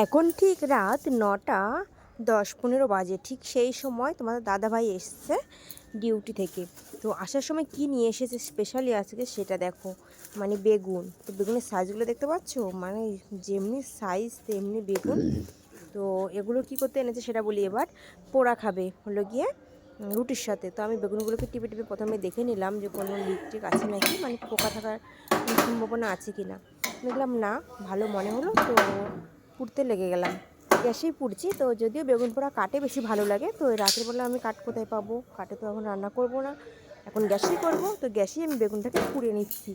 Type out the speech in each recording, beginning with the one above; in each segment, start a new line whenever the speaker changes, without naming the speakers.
এখন ঠিক রাত নটা, দশ পনেরো বাজে। ঠিক সেই সময় তোমাদের দাদাভাই এসছে ডিউটি থেকে। তো আসার সময় কি নিয়ে এসেছে স্পেশালি আজকে সেটা দেখো। মানে বেগুন। তো বেগুনের সাইজগুলো দেখতে পাচ্ছ? মানে যেমনি সাইজ তেমনি বেগুন। তো এগুলো কি করতে এনেছে সেটা বলি এবার। পোড়া খাবে। হলো গিয়ে রুটির সাথে। তো আমি বেগুনগুলোকে টিপে টিপে প্রথমে দেখে নিলাম যে কোনো লিপটিক আছে নাকি? মানে পোকা থাকার সম্ভাবনা আছে কি না দেখলাম না, ভালো মনে হলো। তো পুড়তে লেগে গেলাম। গ্যাসেই পুড়ছি, তো যদিও বেগুন পোড়া কাটে বেশি ভালো লাগে, তো রাতের বেলা আমি কাঠ কোথায় পাবো? কাটে তো এখন রান্না করব না, এখন গ্যাসেই করব, তো গ্যাসেই আমি বেগুনটাকে পুড়িয়ে নিচ্ছি।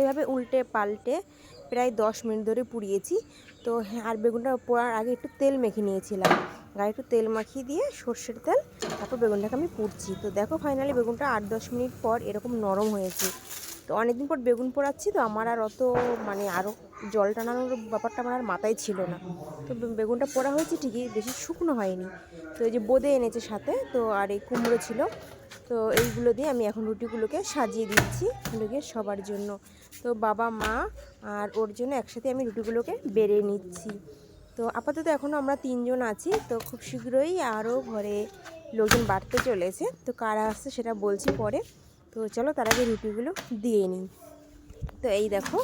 এইভাবে উল্টে পাল্টে প্রায় দশ মিনিট ধরে পুড়িয়েছি, তো হ্যাঁ আর বেগুনটা পোড়ার আগে একটু তেল মেখে নিয়েছিলাম। গায়ে একটু তেল মাখিয়ে দিয়ে সর্ষের তেল, তারপর বেগুনটাকে আমি পুড়ছি। তো দেখো ফাইনালি বেগুনটা আট দশ মিনিট পর এরকম নরম হয়েছে। তো অনেকদিন পর বেগুন পোড়াচ্ছি, তো আমার আর অত মানে আরও জল টানানোর ব্যাপারটা আমার আর মাথায় ছিল না। তো বেগুনটা পোড়া হয়েছে ঠিকই, বেশি শুকনো হয়নি। তো এই যে বোঁদে এনেছে সাথে, তো আর এই কুমড়ো ছিল। তো এইগুলো দিয়ে আমি এখন রুটিগুলোকে সাজিয়ে দিচ্ছি গিয়ে সবার জন্য। তো বাবা, মা আর ওর জন্য একসাথে আমি রুটিগুলোকে বেড়ে নিচ্ছি। তো আপাতত এখনও আমরা তিনজন আছি, তো খুব শীঘ্রই আরও ঘরে লোকজন বাড়তে চলেছে। তো কারা আসছে সেটা বলছি পরে। তো চলো তার আগে রুটিগুলো দিয়ে নিই। তো এই দেখো,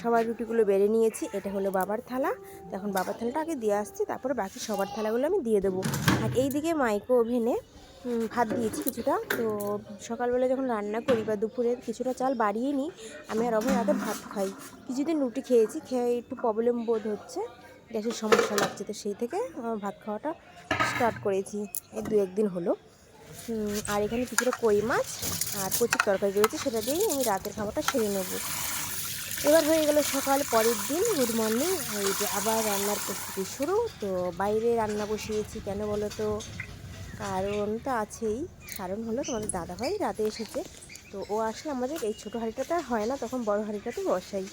সবার রুটিগুলো বেড়ে নিয়েছি। এটা হলো বাবার থালা। এখন বাবার থালাটা আগে দিয়ে আসছি, তারপরে বাকি সবার থালাগুলো আমি দিয়ে দেবো। আর এই দিকে মাইক্রো ওভেনে ভাত দিয়েছি কিছুটা। তো সকালবেলা যখন রান্না করি বা দুপুরে কিছুটা চাল বাড়িয়ে নিই, আমি আর অভয় রাতে ভাত খাই। কিছুদিন রুটি খেয়েছি, খেয়ে একটু প্রবলেম বোধ হচ্ছে। গ্যাসের সমস্যা লাগছে, তো সেই থেকে ভাত খাওয়াটা স্টার্ট করেছি। এই দু একদিন হলো। আর এখানে কিছুটা কই মাছ আর প্রচুর তরকারি রয়েছে, সেটা দিয়েই আমি রাতের খাবারটা সেরে নেব। এবার হয়ে গেল সকাল, পরের দিন গুড মর্নিং এই যে আবার রান্নার প্রস্তুতি শুরু, তো বাইরে রান্না বসিয়েছি কেন বলো তো? কারণ তো আছেই। কারণ হলো তোমাদের দাদাভাই রাতে এসেছে, তো ও আসলে আমাদের এই ছোটো হাঁড়িটাতে আর হয় না, তখন বড় হাঁড়িটাতে বসাই।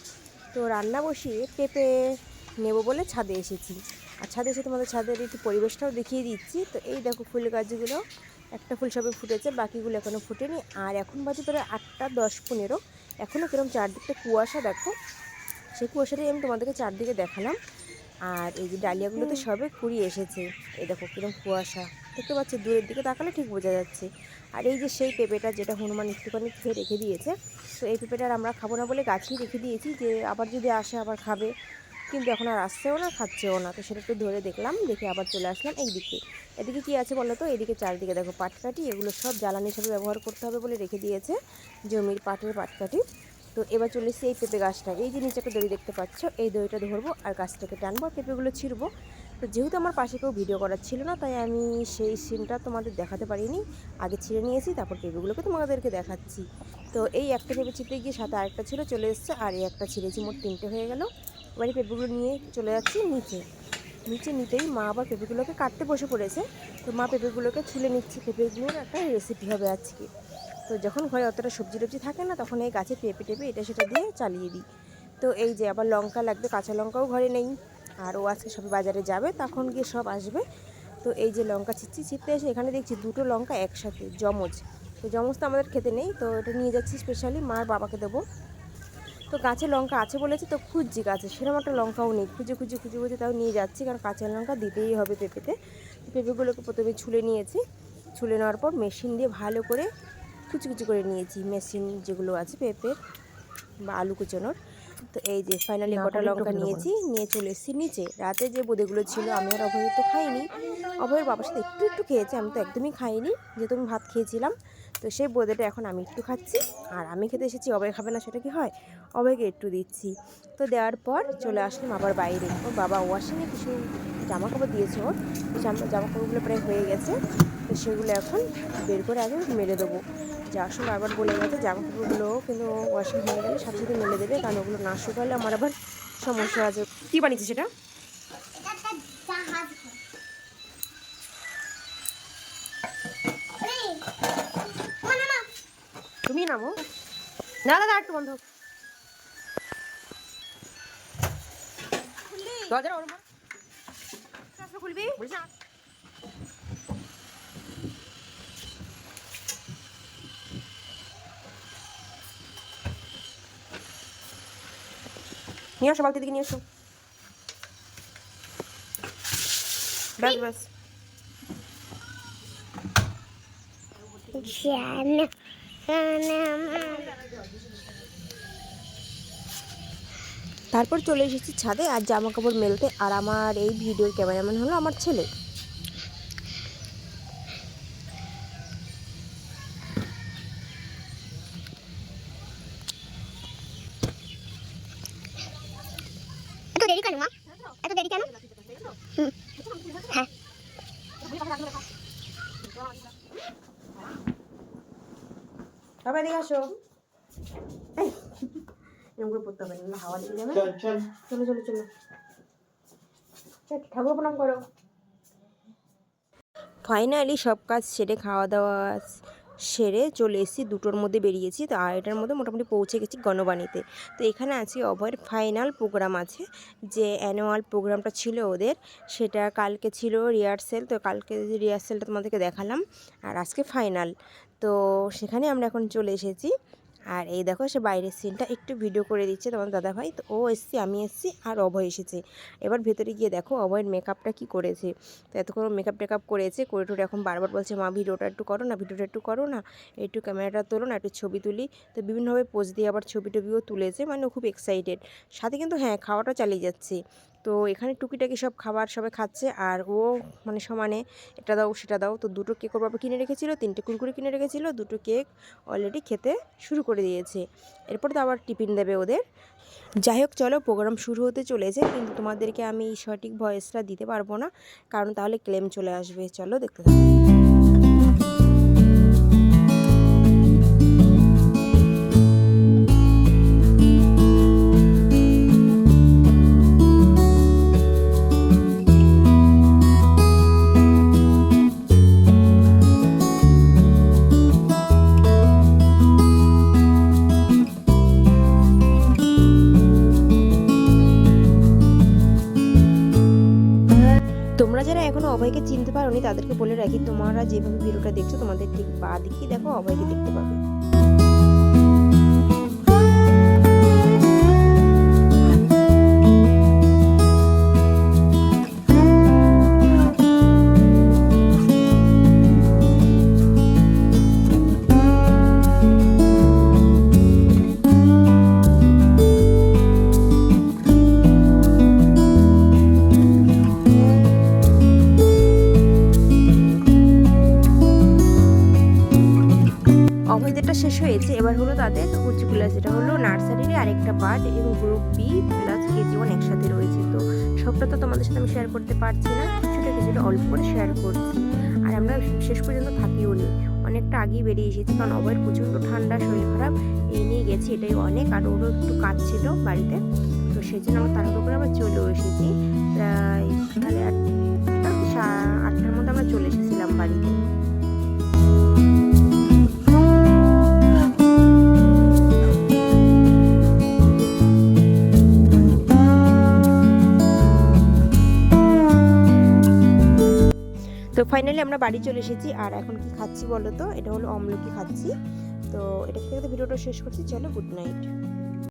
তো রান্না বসিয়ে পেঁপে নেব বলে ছাদে এসেছি। আর ছাদে এসে তোমাদের ছাদের একটু পরিবেশটাও দেখিয়ে দিচ্ছি। তো এই দেখো ফুল গাছগুলো একটা ফুল সবে ফুটেছে বাকিগুলো এখনও ফুটেনি। আর এখন বাজে ধরো আটটা দশ পনেরো। এখনও কিরম চারদিকটা কুয়াশা দেখো। সেই কুয়াশাটাই আমি তোমাদেরকে চারদিকে দেখালাম। আর এই যে ডালিয়াগুলোতে সবে কুড়ি এসেছে। এই দেখো কিরম কুয়াশা। দেখতে পাচ্ছি দূরের দিকে তাকালে ঠিক বোঝা যাচ্ছে। আর এই যে সেই পেঁপেটা যেটা হনুমান একটুখানি খেয়ে রেখে দিয়েছে তো এই পেঁপেটা আমরা খাব না বলে গাছেই রেখে দিয়েছি যে আবার যদি আসে আবার খাবে। কিন্তু এখন আর আসছেও না খাচ্ছেও না। তো সেটা একটু ধরে দেখলাম দেখে আবার চলে আসলাম এই দিকে। এদিকে কি আছে বলো তো? এদিকে চারিদিকে দেখো পাটকাঠি, এগুলো সব জ্বালানি হিসেবে ব্যবহার করতে হবে বলে রেখে দিয়েছে জমির পাটের পাটকাঠি। তো এবার চলে এসেছি এই পেঁপে গাছটা। এই যে নিচে একটা দড়ি দেখতে পাচ্ছ। এই দড়িটা ধরবো আর গাছ থেকে টানবো আর পেঁপেগুলো ছিঁড়বো। তো যেহেতু আমার পাশে কেউ ভিডিও করার ছিল না, তাই আমি সেই সিনটা তোমাদের দেখাতে পারিনি। আগে ছিঁড়ে নিয়েছি, তারপর পেঁপেগুলোকে তোমাদেরকে দেখাচ্ছি। তো এই একটা পেঁপে ছিঁড়তে গিয়ে সাথে আরেকটা ছিল, চলে এসছে। আর এই একটা ছিঁড়েছি, মোট তিনটে হয়ে গেল। এবার এই পেঁপেগুলো নিয়ে চলে যাচ্ছি নিচে। নিচে নিতেই মা আবার পেঁপেগুলোকে কাটতে বসে পড়েছে। তো মা পেঁপেগুলোকে ছুলে নিচ্ছে। পেঁপেগুলোর একটা রেসিপি হবে আজকে। তো যখন ঘরে অতটা সবজি টবজি থাকে না, তখন এই গাছে পেঁপে টেপে এটা সেটা দিয়ে চালিয়ে দিই। তো এই যে আবার লঙ্কা লাগবে, কাঁচা লঙ্কাও ঘরে নেই। আর ও আজকে সব বাজারে যাবে, তখন গিয়ে সব আসবে। তো এই যে লঙ্কা ছিচ্ছি ছিটতে এসে এখানে দেখছি দুটো লঙ্কা একসাথে জমজ তো জমজ তো আমাদের খেতে নেই, তো এটা নিয়ে যাচ্ছি স্পেশালি মার বাবাকে দেবো। তো গাছে লঙ্কা আছে বলেছি তো খুঁজছি গাছে সেরকম একটা লঙ্কাও নেই। খুঁজে খুঁজে খুঁজে খুঁজে তাও নিয়ে যাচ্ছি কারণ কাঁচা লঙ্কা দিতেই হবে পেঁপেতে। তো পেঁপেগুলোকে প্রথমে ছুলে নিয়েছি। ছুলে নেওয়ার পর মেশিন দিয়ে ভালো করে কুচি কুচি করে নিয়েছি। মেশিন যেগুলো আছে পেঁপের বা আলু কুচানোর। তো এই যে ফাইনালি কটা লঙ্কা নিয়েছি নিয়ে চলে এসেছি নিচে। রাতে যে বোঁদেগুলো ছিল আমি আর অভয় তো খাইনি। অভয়ের বাবার সাথে একটু একটু খেয়েছি আমি তো একদমই খাইনি। যেহেতু আমি ভাত খেয়েছিলাম তো সেই বোঁদেটা এখন আমি একটু খাচ্ছি। আর আমি খেতে এসেছি, অভয় খাবে না, সেটা কি হয়? অভয়কে একটু দিচ্ছি। তো দেওয়ার পর চলে আসলাম আবার বাইরে। ওর বাবা ওয়াশিংয়ে কিছু জামা কাপড় দিয়েছে ওর। জামা কাপড়গুলো প্রায় হয়ে গেছে। তো সেগুলো এখন বের করে আগে মেলে দেবো। যাওয়ার সময় আবার বলে গেছে জামা কাপড়গুলো কিন্তু ওয়াশিং হয়ে গেলে সাথে সাথে মেলে দেবে, কারণ ওগুলো না শুকালে আমার আবার সমস্যা আছে। কী বানিয়েছে সেটা? তুমি নামো। না দাদা একটু বন্ধ। ওর খুলবি? নিয়ে আসো বালতি দিকে নিয়ে আসো। ব্যাস ব্যাস। তারপর চলে এসেছি ছাদে আর জামা কাপড় মেলতে আর আমার এই ভিডিওর ক্যামেরাম্যান হলো আমার ছেলে
এত দেরি কেন মা এত দেরি কেন হুম, হ্যাঁ
বাবা এদিকে আসো। এরকম করে পড়তে হবে না হাওয়া লেগে যাবে
চল চল।
চলো ঠাকুর প্রণাম করো। ফাইনালি সব কাজ সেরে খাওয়া দাওয়া সেরে চলে এসেছি দুটোর মধ্যে বেরিয়েছি তো আড়াইটার মধ্যে মোটামুটি পৌঁছে গেছি গণবাণীতে। তো এখানে আজকে অভয়ের ফাইনাল প্রোগ্রাম আছে যে অ্যানুয়াল প্রোগ্রামটা ছিল ওদের সেটা কালকে ছিল রিহার্সেল তো কালকে রিহার্সেলটা তোমাদেরকে দেখালাম আর আজকে ফাইনাল তো সেখানে আমরা এখন চলে এসেছি। আর এই দেখো, সে বাইরের সিনটা একটু ভিডিও করে দিচ্ছে তোমার দাদাভাই। তো ও এসছি, আমি এসছি আর অভয় এসেছে। এবার ভেতরে গিয়ে দেখো, অভয়ের মেকআপটা কি করেছে। তো এতক্ষণ মেকআপ টেকআপ করেছে, করে টোরে এখন বারবার বলছে, মা, ভিডিওটা একটু করো না, ভিডিওটা একটু করো না, একটু ক্যামেরাটা তোলো না, একটু ছবি তুলি। তো বিভিন্নভাবে পোজ দিয়ে আবার ছবি টবিও তুলেছে মানে ও খুব এক্সাইটেড সাথে কিন্তু হ্যাঁ খাওয়াটা চালিয়ে যাচ্ছে। তো এখানে টুকিটাকি সব খাবার সবাই খাচ্ছে আর ও মানে সমানে এটা দাও, সেটা দাও। তো দুটো কেক ওর বাবা কিনে রেখেছিল, তিনটে কুরকুরে কিনে রেখেছিল, দুটো কেক অলরেডি খেতে শুরু করে দিয়েছে। এরপর তো আবার টিফিন দেবে ওদের। যাই হোক, চলো প্রোগ্রাম শুরু হতে চলেছে, কিন্তু তোমাদেরকে আমি সঠিক ভয়েসটা দিতে পারব না, কারণ তাহলে ক্লেম চলে আসবে। চলো দেখতে থাকো। তাদেরকে বলে রাখি, তোমরা যেভাবে ভিডিওটা দেখছ, তোমাদের ঠিক বা দেখি দেখো অভয়কে দেখতে পাবে। অভয়দেরটা শেষ হয়েছে। এবার হলো তাদের উচ্চ ক্লাস যেটা হলো নার্সারির আরেকটা পার্ট এবং group B plus KG one একসাথে রয়েছে। তো সবটা তো তোমাদের সাথে আমি শেয়ার করতে পারছি না, কিছুটা কিছুটা অল্প করে শেয়ার করছি। আর আমরা শেষ পর্যন্ত থাকিও নি। অনেকটা আগেই বেরিয়ে এসেছি কারণ অভয়ের প্রচণ্ড ঠান্ডা, শরীর খারাপ, এই নিয়ে গেছি, এটাই অনেক। আর ওরও একটু কাজ ছিল বাড়িতে। তো সেই জন্য আমরা তাড়াহুড়ো করে আবার চলেও এসেছি। প্রায় সাড়ে আটটা আটটার মধ্যে আমরা চলে এসেছিলাম বাড়িতে। ফাইনালি আমরা বাড়ি চলে এসেছি। আর এখন কি খাচ্ছি বলো তো? এটা হলো অমলকি খাচ্ছি। তো এটা থেকে ভিডিওটা শেষ করছি। চলো গুড নাইট